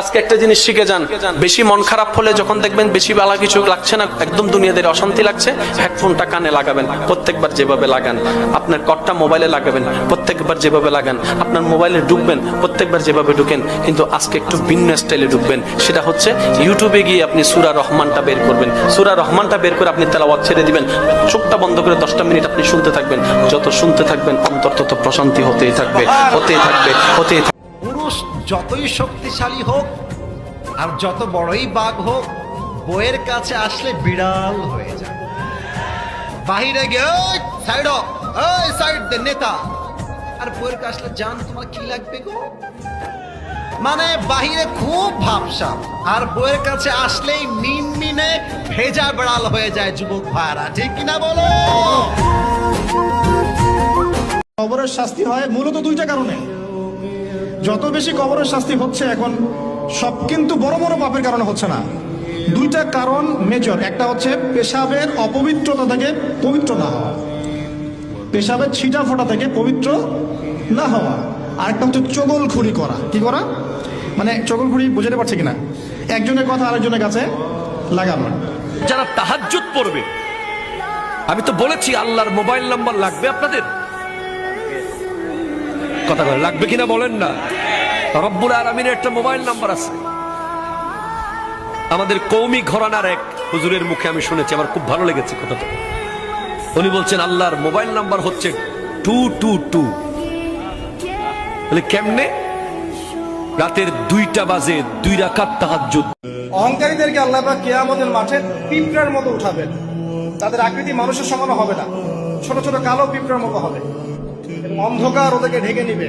আজকে একটা জিনিস শিখে যান। বেশি মন খারাপ হলে যখন দেখবেন বেশি বেলা কিছু লাগছে না, একদম দুনিয়াদের অশান্তি লাগছে, হেডফোনটা কানে লাগাবেন, প্রত্যেকবার যেভাবে লাগান। আপনার কটটা মোবাইলে লাগাবেন, প্রত্যেকবার যেভাবে লাগান। আপনার মোবাইলে ঢুকবেন, প্রত্যেকবার যেভাবে ঢুকেন, কিন্তু আজকে একটু ভিন্ন স্টাইলে ঢুকবেন। সেটা হচ্ছে ইউটিউবে গিয়ে আপনি সুরা রহমানটা বের করবেন। সুরা রহমানটা বের করে আপনি তেলাওয়াত ছেড়ে দিবেন। চোখটা বন্ধ করে দশটা মিনিট আপনি শুনতে থাকবেন। যত শুনতে থাকবেন, অন্তর তত প্রশান্তি হতেই থাকবে হতেই থাকবে হতেই থাকবে। পুরুষ যতই শক্তিশালী হোক আর যত বড়ই বাঘ হোক, বইয়ের কাছে আসলে বিড়াল হয়ে যায়। বাহিরে গিয়ে সাইড ওই সাইড নেতা। আর বইয়ের কাছে আসলে, জান, তোমার কি লাগবে গো? মানে বাহিরে খুব ভাবসাব আর বইয়ের কাছে আসলেই মিনমিনে ভেজা বেড়াল হয়ে যায় যুবক ভাইরা ঠিক কিনা বলো? কবরের শাস্তি হয় মূলত দুইটা কারণে। যত বেশি কবরের শাস্তি হচ্ছে এখন, সব কিন্তু বড় বড় পাপের কারণে হচ্ছে না। দুইটা কারণ মেজর একটা হচ্ছে পেশাবের অপবিত্রতা থেকে পবিত্র না হওয়া। পেশাবের ছিটা ফোটা থেকে পবিত্র না হওয়া। আরেকটা হচ্ছে চগলখুরি করা। কি করা? মানে চগলখুরি বুঝাতে পারছে কিনা? একজনের কথা আরেকজনের কাছে লাগানো। যারা তাহাজ্জুদ পড়বে, আমি তো বলেছি আল্লাহর মোবাইল নাম্বার লাগবে আপনাদের। কথা বলে, লাগবে কিনা বলেন না। রব্বুল আলমিনের একটা মোবাইল নাম্বার আছে। আমাদের কৌমি ঘরানার এক হুজুরের মুখে আমি শুনেছি, আমার খুব ভালো লেগেছে কথাটা। উনি বলছেন, আল্লাহর মোবাইল নাম্বার হচ্ছে টু টু টু। কেমনে? রাতের দুইটা বাজে, দুই রাকাত তাহাজ্জুদ। অহংকারীদেরকে আল্লাহ পাক কেয়ামতের মাঠে পিঁপড়ার মতো উঠাবেন। তাদের আকৃতি মানুষের সমান হবে না। ছোট ছোট কালো পিঁপড়ার মতো হবে। অন্ধকার ওদেরকে ঢেকে নিবে।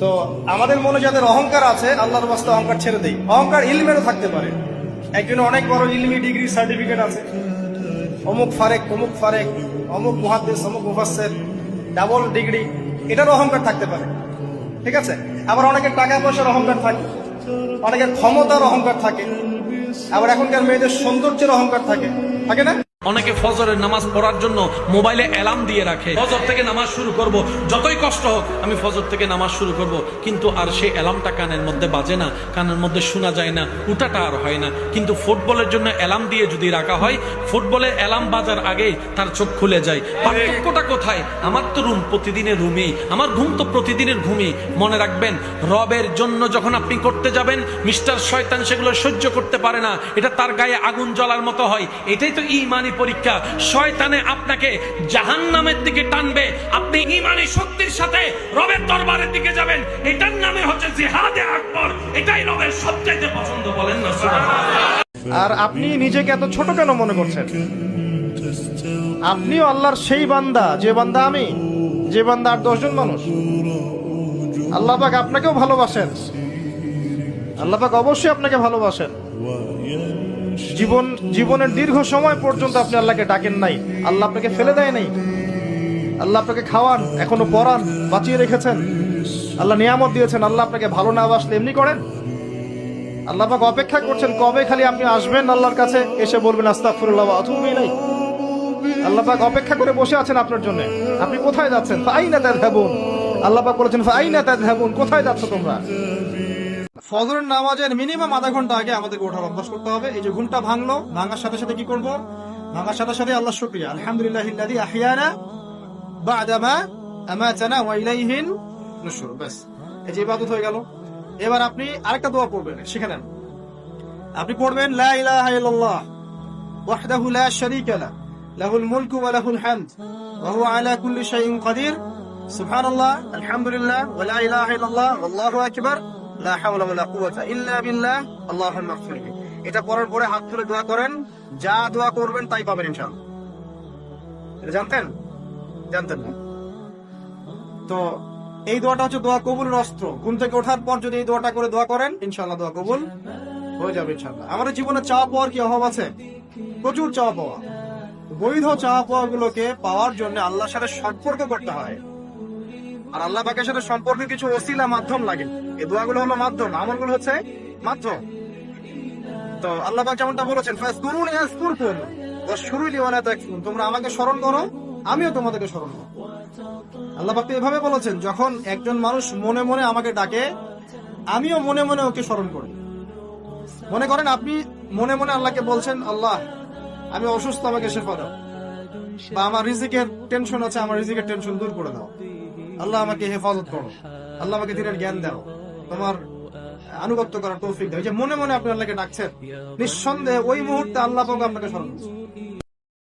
তো আমাদের মনে যাদের অহংকার আছে, আল্লাহর বাস্তে অহংকার ছেড়ে দেই। অহংকার ইলমেরও থাকতে পারে। একজনের অনেক বড় ইলমি ডিগ্রি সার্টিফিকেট আছে। অমুক ফারেক অমুক ফারেক, অমুক মুহাদ্দিস, অমুক মুফাসসির, ডাবল ডিগ্রি, এটার অহংকার থাকতে পারে। ঠিক আছে? আবার অনেকের টাকা পয়সার অহংকার থাকে। অনেকের ক্ষমতার অহংকার থাকে। আবার এখনকার মেয়েদের সৌন্দর্যের অহংকার থাকে। থাকে না? অনেকে ফজরের নামাজ পড়ার জন্য মোবাইলে অ্যালার্ম দিয়ে রাখে। ফজর থেকে নামাজ শুরু করব, যতই কষ্ট হোক আমি ফজর থেকে নামাজ শুরু করব। কিন্তু আর সেই অ্যালার্মটা কানের মধ্যে বাজে না, কানের মধ্যে শোনা যায় না, উঠাটা আর হয় না। কিন্তু ফুটবলের জন্য অ্যালার্ম দিয়ে যদি রাখা হয়, ফুটবলে অ্যালার্ম বাজার আগেই তার চোখ খুলে যায়। পার্থক্যটা কোথায়? আমার তো রুম প্রতিদিনের রুমেই, আমার ঘুম তো প্রতিদিনের ঘুমই। মনে রাখবেন, রবের জন্য যখন আপনি করতে যাবেন, মিস্টার শয়তান সেগুলো সহ্য করতে পারে না। এটা তার গায়ে আগুন জ্বলার মতো হয়। এটাই তো ইমানি পরীক্ষা, শয়তানে আপনাকে জাহান নামের দিকে টানবে। আপনি ইমানি শক্তির সাথে রবের দরবারের দিকে যাবেন। এটার নামে হচ্ছে জিহাদে আকবর। এটাই রবের সবচাইতে পছন্দ, বলেন না আর আপনি নিজেকে এত ছোট কেন মনে করছেন? আপনিও আল্লাহর সেই বান্দা, যে বান্দা আমি, যে বান্দা আর দশজন মানুষ। আল্লাহ পাক আপনাকেও ভালোবাসেন। আল্লাহ পাক অবশ্যই আপনাকে ভালোবাসেন। জীবন, জীবনের দীর্ঘ সময় পর্যন্ত আপনি আল্লাহকে ডাকেন নাই। আল্লাহ আপনাকে ফেলে দেয় নাই। আল্লাহ আপনাকে খাওয়ান, এখনও পড়ান বাঁচিয়ে রেখেছেন। আল্লাহ নিয়ামত দিয়েছেন, আল্লাহ আপনাকে ভালো না বাসলে এমনি করেন। আল্লাহ পাক অপেক্ষা করছেন, কবে খালি আপনি আসবেন আল্লাহর কাছে? এসে বলবেন, আস্তাগফিরুল্লাহ আতুবু ইলাইহি। আল্লাহ পাক অপেক্ষা করে বসে আছেন আপনার জন্য। আপনি কোথায় যাচ্ছেন? ফাইনা তাযহাবুন। আল্লাহ পাক বলেছেন, ফাইনা তাযহাবুন। কোথায় যাচ্ছ তোমরা? ফজরের নামাজের মিনিমাম আধা ঘণ্টা আগে আমাদেরকে ওঠার অভ্যাস করতে হবে। এই যে ঘুমটা ভাঙলো, ভাঙার সাথে সাথে কি করব? ভাঙার সাথে সাথে আল্লাহ শুকরিয়া। আলহামদুলিল্লাহ ইল্লাযী আহইয়ানা বা'দামা আমাতানা ওয়া ইলাইহিন নুশুর। বাস এই যে ইবাদত হয়ে গেল। এবার আপনি আরেকটা দোয়া পড়বেন, শিখে আপনি পড়বেন, লা ইলাহা ইল্লাল্লাহ, ওয়াহদাহু লা শারীকা লা, লাহুল মুলকু ওয়া লাহুল হামদ, ওয়া হুয়া আলা কুল্লি শাইইন কাদির। সুবহানাল্লাহ, আলহামদুলিল্লাহ, ওয়া লা ইলাহা ইল্লাল্লাহ, আল্লাহু আকবার। এটা পরে হাত তুলে দোয়া করেন, যা দোয়া করবেন তাই পাবেন জানতেন? জানতেন না? তো এই দোয়াটা হচ্ছে দোয়া কবুলের অস্ত্র। ঘুম থেকে ওঠার পর যদি এই দোয়াটা করে দোয়া করেন ইনশাল্লাহ দোয়া কবুল হয়ে যাবে ইনশাল্লাহ আমাদের জীবনে চাওয়া পাওয়ার কি অভাব আছে? প্রচুর চাওয়া পাওয়া। বৈধ চাওয়া পাওয়া গুলোকে পাওয়ার জন্য আল্লাহর সাথে সম্পর্ক করতে হয়। আর আল্লাহ পাকের সাথে সম্পর্কের কিছু ওসিলা, মাধ্যম লাগে। এই দোয়াগুলো হলো মাধ্যম। আমলগুলো হচ্ছে মাধ্যম। তো আল্লাহ পাক যেমনটা বলেছেন ফাসকুরুন ইয়াসকুরকুম ওয়াশকুরুলি ওয়ালা তাকফুরুন। তোমরা আমাকে স্মরণ করো, আমিও তোমাদেরকে স্মরণ করব। আল্লাহ পাক তো এভাবে বলেছেন, যখন একজন মানুষ মনে মনে আমাকে ডাকে, আমিও মনে মনে ওকে স্মরণ করি। মনে করেন, আপনি মনে মনে আল্লাহকে বলছেন, আল্লাহ, আমি অসুস্থ, আমাকে শেফা দাও। বা, আমার রিজিকের টেনশন আছে, আমার রিজিকের টেনশন দূর করে দাও। আল্লাহ আমাকে হেফাজত করো। আল্লাহ আমাকে দিনের জ্ঞান দাও। তোমার আনুগত্য করার তৌফিক দাও। যে মনে মনে আপনি আল্লাহকে ডাকছেন, নিঃসন্দেহে ওই মুহূর্তে আল্লাহ পাক আপনাকে স্মরণ